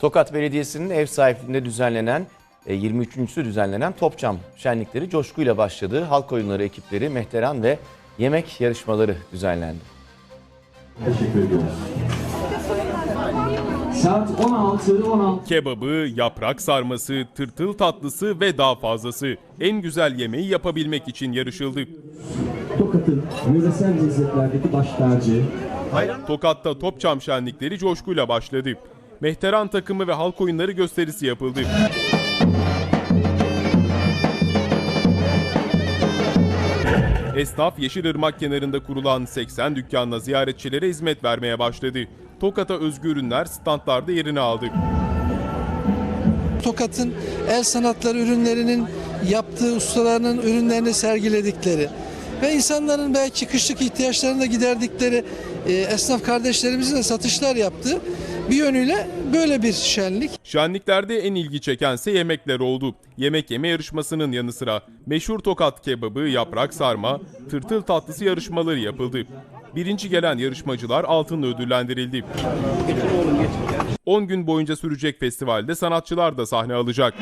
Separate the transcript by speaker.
Speaker 1: Tokat Belediyesi'nin ev sahipliğinde düzenlenen e, 23.sü düzenlenen Topçam şenlikleri coşkuyla başladı. Halk oyunları ekipleri, mehteran ve yemek yarışmaları düzenlendi.
Speaker 2: Teşekkür ediyoruz. Saat 16, 16.
Speaker 3: Kebabı, yaprak sarması, tırtıl tatlısı ve daha fazlası. En güzel yemeği yapabilmek için yarışıldı.
Speaker 2: Tokat'ın yöresel lezzetlerdeki baş tacı.
Speaker 3: Tokat'ta Topçam şenlikleri coşkuyla başladı. Mehteran takımı ve halk oyunları gösterisi yapıldı. Esnaf Yeşilırmak kenarında kurulan 80 dükkanla ziyaretçilere hizmet vermeye başladı. Tokat'a özgü ürünler standlarda yerini aldı.
Speaker 4: Tokat'ın el sanatları ürünlerinin yaptığı ustalarının ürünlerini sergiledikleri ve insanların belki kışlık ihtiyaçlarını da giderdikleri e, esnaf kardeşlerimizin de satışlar yaptığı bir yönüyle böyle bir şenlik.
Speaker 3: Şenliklerde en ilgi çekense yemekler oldu. Yemek yeme yarışmasının yanı sıra meşhur tokat kebabı, yaprak sarma, tırtıl tatlısı yarışmaları yapıldı. Birinci gelen yarışmacılar altınla ödüllendirildi. 10 gün boyunca sürecek festivalde sanatçılar da sahne alacak.